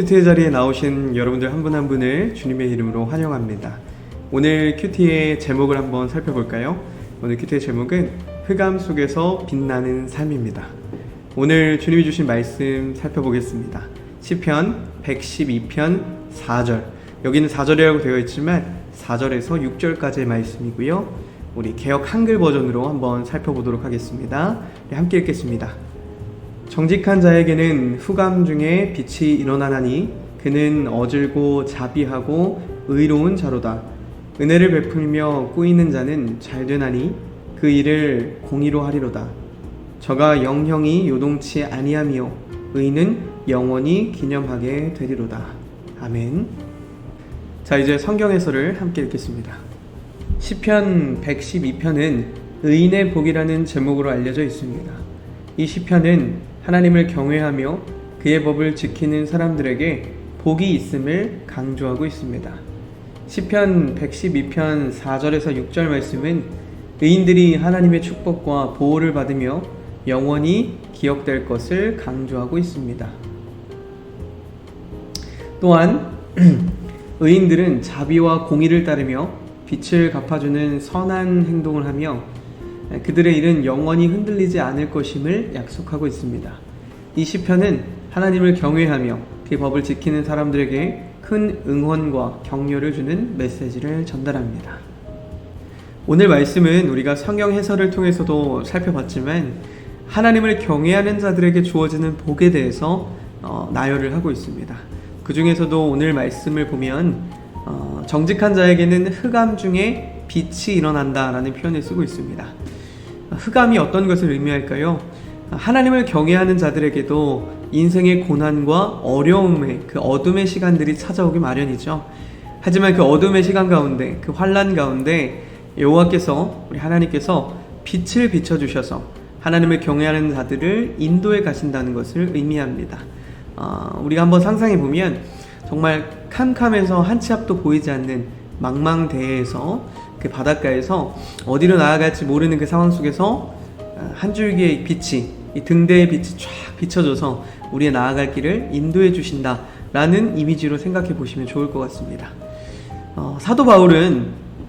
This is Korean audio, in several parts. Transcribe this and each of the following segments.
큐티의 자리에 나오신 여러분들 한분한 분을 주님의 이름으로 환영합니다. 오늘 큐티의 제목을 한번 살펴볼까요? 오늘 큐티의 제목은 흑암 속에서 빛나는 삶입니다. 오늘 주님이 주신 말씀 살펴보겠습니다. 시편 112편 4절. 여기는 4절이라고 되어 있지만 4절에서 6절까지의 말씀이고요. 우리 개혁 한글 버전으로 한번 살펴보도록 하겠습니다. 네, 함께 읽겠습니다. 정직한 자에게는 후감 중에 빛이 일어나나니 그는 어질고 자비하고 의로운 자로다. 은혜를 베풀며 꾸이는 자는 잘되나니 그 일을 공의로 하리로다. 저가 영형이 요동치 아니하며 의는 영원히 기념하게 되리로다. 아멘. 자 이제 성경 해설을 함께 읽겠습니다. 시편 112편은 의인의 복이라는 제목으로 알려져 있습니다. 이 시편은 하나님을 경외하며 그의 법을 지키는 사람들에게 복이 있음을 강조하고 있습니다. 시편 112편 4절에서 6절 말씀은 의인들이 하나님의 축복과 보호를 받으며 영원히 기억될 것을 강조하고 있습니다. 또한 의인들은 자비와 공의를 따르며 빛을 갚아주는 선한 행동을 하며 그들의 일은 영원히 흔들리지 않을 것임을 약속하고 있습니다. 이 시편은 하나님을 경외하며 그 법을 지키는 사람들에게 큰 응원과 격려를 주는 메시지를 전달합니다. 오늘 말씀은 우리가 성경 해설을 통해서도 살펴봤지만 하나님을 경외하는 자들에게 주어지는 복에 대해서 어, 나열을 하고 있습니다. 그 중에서도 오늘 말씀을 보면 어, 정직한 자에게는 흑암 중에 빛이 일어난다라는 표현을 쓰고 있습니다. 흑암이 어떤 것을 의미할까요? 하나님을 경외하는 자들에게도 인생의 고난과 어려움의 그 어둠의 시간들이 찾아오기 마련이죠. 하지만 그 어둠의 시간 가운데 그 환란 가운데 여호와께서 우리 하나님께서 빛을 비춰 주셔서 하나님을 경외하는 자들을 인도해 가신다는 것을 의미합니다. 어, 우리가 한번 상상해 보면 정말 캄캄해서 한 치 앞도 보이지 않는 망망대해에서 그 바닷가에서 어디로 나아갈지 모르는 그 상황 속에서 한 줄기의 빛이 이 등대의 빛이 쫙 비춰져서 우리의 나아갈 길을 인도해 주신다 라는 이미지로 생각해 보시면 좋을 것 같습니다. 어, 사도 바울은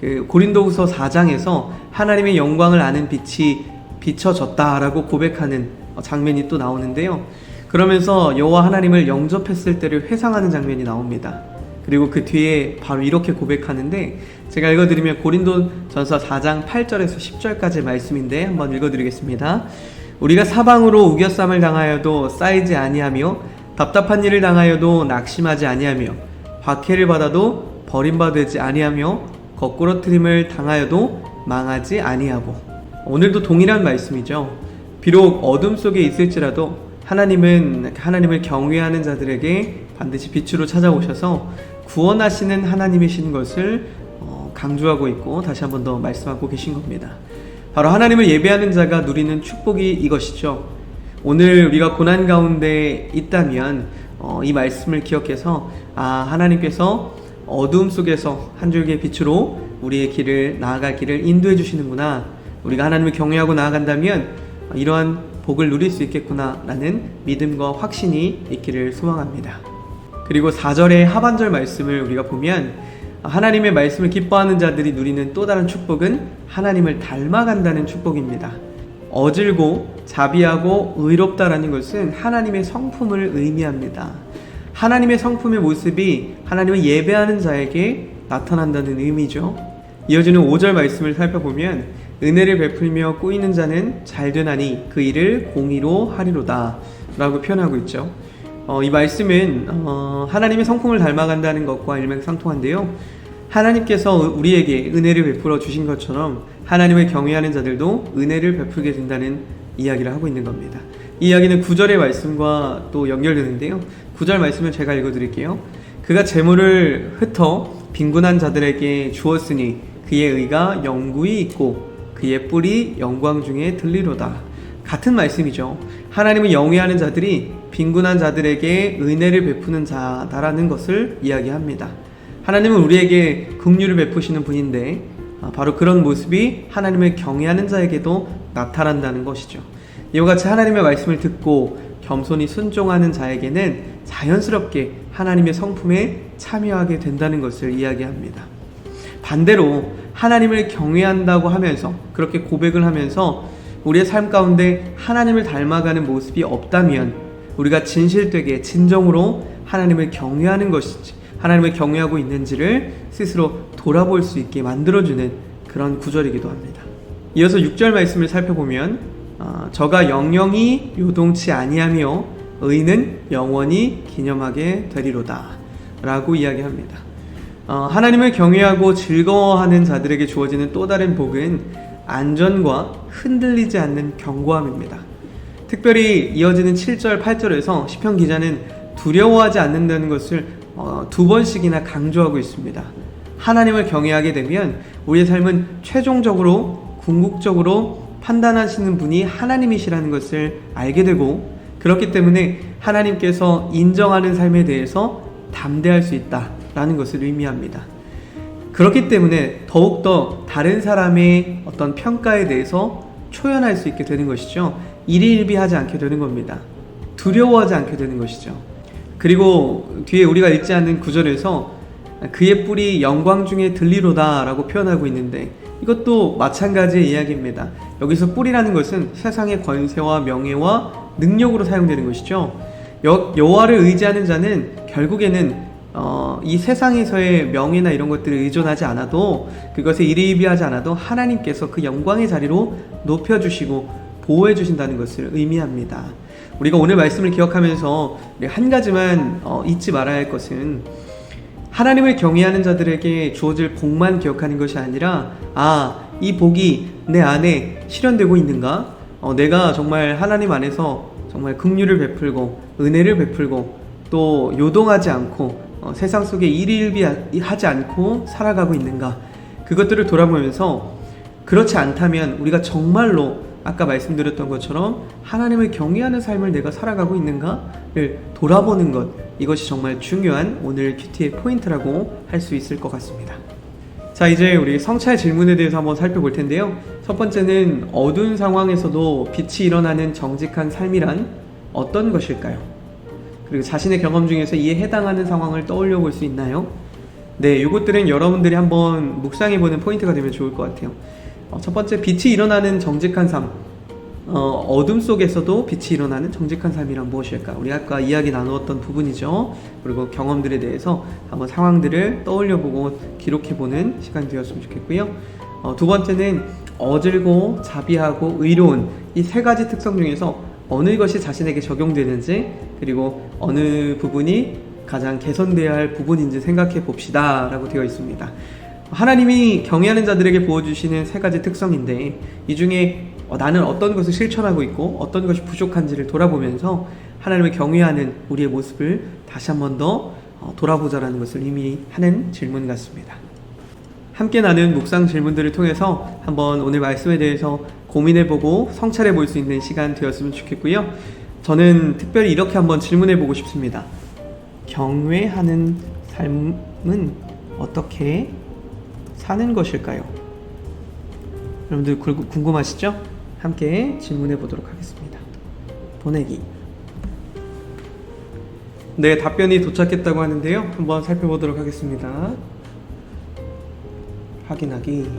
그 고린도후서 4장에서 하나님의 영광을 아는 빛이 비춰졌다라고 고백하는 장면이 또 나오는데요. 그러면서 여호와 하나님을 영접했을 때를 회상하는 장면이 나옵니다. 그리고 그 뒤에 바로 이렇게 고백하는데 제가 읽어드리면 고린도 전서 4장 8절에서 10절까지 말씀인데 한번 읽어드리겠습니다. 우리가 사방으로 우겨쌈을 당하여도 쌓이지 아니하며 답답한 일을 당하여도 낙심하지 아니하며 박해를 받아도 버림받지 아니하며 거꾸러뜨림을 당하여도 망하지 아니하고 오늘도 동일한 말씀이죠. 비록 어둠 속에 있을지라도 하나님은 하나님을 경외하는 자들에게 반드시 빛으로 찾아오셔서 구원하시는 하나님이신 것을 어, 강조하고 있고 다시 한 번 더 말씀하고 계신 겁니다. 바로 하나님을 예배하는 자가 누리는 축복이 이것이죠. 오늘 우리가 고난 가운데 있다면 어, 이 말씀을 기억해서 아 하나님께서 어두움 속에서 한 줄기의 빛으로 우리의 길을 나아갈 길을 인도해 주시는구나. 우리가 하나님을 경외하고 나아간다면 이러한 복을 누릴 수 있겠구나라는 믿음과 확신이 있기를 소망합니다. 그리고 4절의 하반절 말씀을 우리가 보면 하나님의 말씀을 기뻐하는 자들이 누리는 또 다른 축복은 하나님을 닮아간다는 축복입니다. 어질고 자비하고 의롭다라는 것은 하나님의 성품을 의미합니다. 하나님의 성품의 모습이 하나님을 예배하는 자에게 나타난다는 의미죠. 이어지는 5절 말씀을 살펴보면 은혜를 베풀며 꾸이는 자는 잘되나니 그 일을 공의로 하리로다 라고 표현하고 있죠. 어, 이 말씀은 어, 하나님의 성품을 닮아간다는 것과 일맥상통한데요. 하나님께서 우리에게 은혜를 베풀어 주신 것처럼 하나님을 경외하는 자들도 은혜를 베풀게 된다는 이야기를 하고 있는 겁니다. 이 이야기는 9절의 말씀과 또 연결되는데요. 9절 말씀을 제가 읽어드릴게요. 그가 재물을 흩어 빈곤한 자들에게 주었으니 그의 의가 영구히 있고 그의 뿔이 영광 중에 들리로다. 같은 말씀이죠. 하나님을 영위하는 자들이 빈곤한 자들에게 은혜를 베푸는 자다라는 것을 이야기합니다. 하나님은 우리에게 긍휼을 베푸시는 분인데 아, 바로 그런 모습이 하나님을 경외하는 자에게도 나타난다는 것이죠. 이와 같이 하나님의 말씀을 듣고 겸손히 순종하는 자에게는 자연스럽게 하나님의 성품에 참여하게 된다는 것을 이야기합니다. 반대로 하나님을 경외한다고 하면서 그렇게 고백을 하면서 우리의 삶 가운데 하나님을 닮아가는 모습이 없다면 우리가 진실되게 진정으로 하나님을 경외하는 것인지 하나님을 경외하고 있는지를 스스로 돌아볼 수 있게 만들어주는 그런 구절이기도 합니다. 이어서 6절 말씀을 살펴보면 어, 저가 영영이 요동치 아니하며 의는 영원히 기념하게 되리로다 라고 이야기합니다. 어, 하나님을 경외하고 즐거워하는 자들에게 주어지는 또 다른 복은 안전과 흔들리지 않는 견고함입니다. 특별히 이어지는 7절, 8절에서 시편 기자는 두려워하지 않는다는 것을 어, 두 번씩이나 강조하고 있습니다. 하나님을 경외하게 되면 우리의 삶은 최종적으로 궁극적으로 판단하시는 분이 하나님이시라는 것을 알게 되고 그렇기 때문에 하나님께서 인정하는 삶에 대해서 담대할 수 있다라는 것을 의미합니다. 그렇기 때문에 더욱더 다른 사람의 어떤 평가에 대해서 초연할 수 있게 되는 것이죠. 일희일비하지 않게 되는 겁니다. 두려워하지 않게 되는 것이죠. 그리고 뒤에 우리가 읽지 않는 구절에서 그의 뿔이 영광 중에 들리로다 라고 표현하고 있는데 이것도 마찬가지의 이야기입니다. 여기서 뿔이라는 것은 세상의 권세와 명예와 능력으로 사용되는 것이죠. 여, 여호와를 의지하는 자는 결국에는 어, 이 세상에서의 명예나 이런 것들을 의존하지 않아도 그것에 일희일비하지 않아도 하나님께서 그 영광의 자리로 높여주시고 보호해 주신다는 것을 의미합니다. 우리가 오늘 말씀을 기억하면서 한 가지만 어, 잊지 말아야 할 것은 하나님을 경외하는 자들에게 주어질 복만 기억하는 것이 아니라 아, 이 복이 내 안에 실현되고 있는가? 어, 내가 정말 하나님 안에서 정말 긍휼을 베풀고 은혜를 베풀고 또 요동하지 않고 어, 세상 속에 일일비하지 않고 살아가고 있는가? 그것들을 돌아보면서 그렇지 않다면 우리가 정말로 아까 말씀드렸던 것처럼 하나님을 경외하는 삶을 내가 살아가고 있는가를 돌아보는 것 이것이 정말 중요한 오늘 큐티의 포인트라고 할 수 있을 것 같습니다. 자 이제 우리 성찰 질문에 대해서 한번 살펴볼 텐데요. 첫 번째는 어두운 상황에서도 빛이 일어나는 정직한 삶이란 어떤 것일까요? 그리고 자신의 경험 중에서 이에 해당하는 상황을 떠올려 볼 수 있나요? 네, 이것들은 여러분들이 한번 묵상해 보는 포인트가 되면 좋을 것 같아요. 어, 첫 번째 빛이 일어나는 정직한 삶. 어, 어둠 속에서도 빛이 일어나는 정직한 삶이란 무엇일까? 우리 아까 이야기 나누었던 부분이죠. 그리고 경험들에 대해서 한번 상황들을 떠올려보고 기록해보는 시간이 되었으면 좋겠고요. 어, 두 번째는 어질고 자비하고 의로운 이 세 가지 특성 중에서 어느 것이 자신에게 적용되는지 그리고 어느 부분이 가장 개선되어야 할 부분인지 생각해 봅시다 라고 되어 있습니다. 하나님이 경외하는 자들에게 보여주시는 세 가지 특성인데 이 중에 어, 나는 어떤 것을 실천하고 있고 어떤 것이 부족한지를 돌아보면서 하나님을 경외하는 우리의 모습을 다시 한 번더 어, 돌아보자라는 것을 의미하는 질문 같습니다. 함께 나눈 묵상 질문들을 통해서 한번 오늘 말씀에 대해서 고민해보고 성찰해 볼 수 있는 시간 되었으면 좋겠고요. 저는 특별히 이렇게 한번 질문해 보고 싶습니다. 경외하는 삶은 어떻게 사는 것일까요? 여러분들 궁금하시죠? 함께 질문해 보도록 하겠습니다. 보내기. 네, 답변이 도착했다고 하는데요. 한번 살펴보도록 하겠습니다. 확인하기.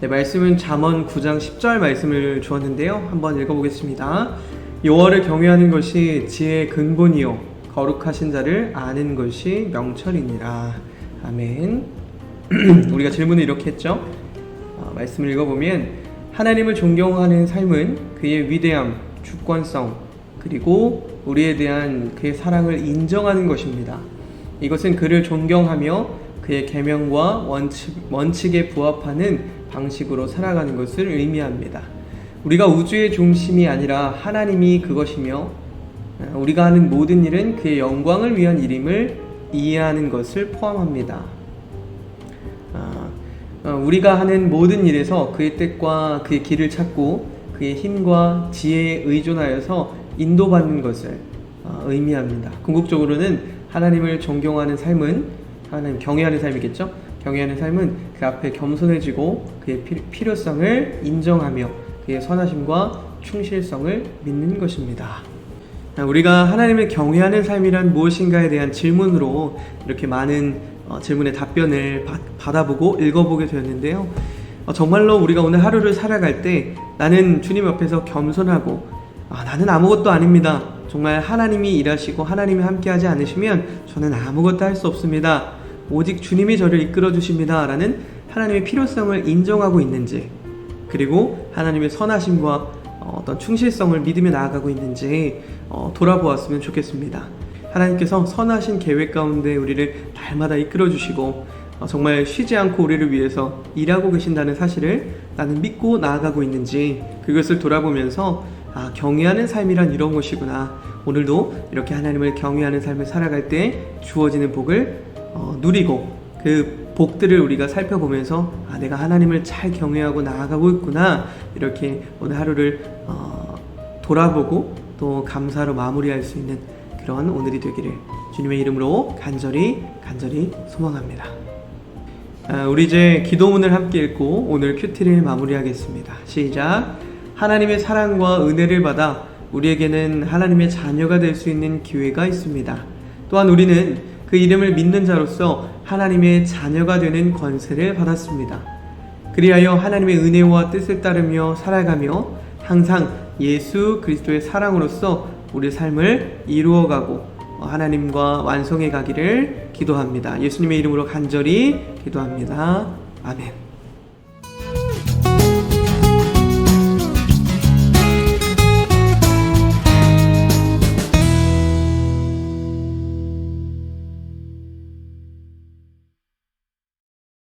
네, 말씀은 잠언 9장 10절 말씀을 주었는데요. 한번 읽어보겠습니다. 여호와를 경외하는 것이 지혜의 근본이요 거룩하신 자를 아는 것이 명철이니라. 아멘. 우리가 질문을 이렇게 했죠. 어, 말씀을 읽어보면 하나님을 존경하는 삶은 그의 위대함, 주권성 그리고 우리에 대한 그의 사랑을 인정하는 것입니다. 이것은 그를 존경하며 그의 계명과 원칙, 원칙에 부합하는 방식으로 살아가는 것을 의미합니다. 우리가 우주의 중심이 아니라 하나님이 그것이며 어, 우리가 하는 모든 일은 그의 영광을 위한 일임을 이해하는 것을 포함합니다. 어, 어, 우리가 하는 모든 일에서 그의 뜻과 그의 길을 찾고 그의 힘과 지혜에 의존하여서 인도받는 것을 의미합니다. 궁극적으로는 하나님을 존경하는 삶은 하나님 경외하는 삶이겠죠. 경외하는 삶은 그 앞에 겸손해지고 그의 필요성을 인정하며 그의 선하심과 충실성을 믿는 것입니다. 우리가 하나님을 경외하는 삶이란 무엇인가에 대한 질문으로 이렇게 많은 어, 질문의 답변을 받- 받아보고 읽어보게 되었는데요. 어, 정말로 우리가 오늘 하루를 살아갈 때 나는 주님 옆에서 겸손하고 아, 나는 아무것도 아닙니다. 정말 하나님이 일하시고 하나님이 함께하지 않으시면 저는 아무것도 할 수 없습니다. 오직 주님이 저를 이끌어 주십니다. 라는 하나님의 필요성을 인정하고 있는지 그리고 하나님의 선하심과 어, 어떤 충실성을 믿으며 나아가고 있는지 어, 돌아보았으면 좋겠습니다. 하나님께서 선하신 계획 가운데 우리를 날마다 이끌어 주시고 어, 정말 쉬지 않고 우리를 위해서 일하고 계신다는 사실을 나는 믿고 나아가고 있는지 그것을 돌아보면서 아, 경외하는 삶이란 이런 것이구나. 오늘도 이렇게 하나님을 경외하는 삶을 살아갈 때 주어지는 복을 어, 누리고 그 복들을 우리가 살펴보면서 아, 내가 하나님을 잘 경외하고 나아가고 있구나. 이렇게 오늘 하루를 어, 돌아보고 또 감사로 마무리할 수 있는 그런 오늘이 되기를 주님의 이름으로 간절히 간절히 소망합니다. 아, 우리 이제 기도문을 함께 읽고 오늘 큐티를 마무리하겠습니다. 시작. 하나님의 사랑과 은혜를 받아 우리에게는 하나님의 자녀가 될 수 있는 기회가 있습니다. 또한 우리는 그 이름을 믿는 자로서 하나님의 자녀가 되는 권세를 받았습니다. 그리하여 하나님의 은혜와 뜻을 따르며 살아가며 항상 예수 그리스도의 사랑으로서 우리 삶을 이루어가고 하나님과 완성해 가기를 기도합니다. 예수님의 이름으로 간절히 기도합니다. 아멘.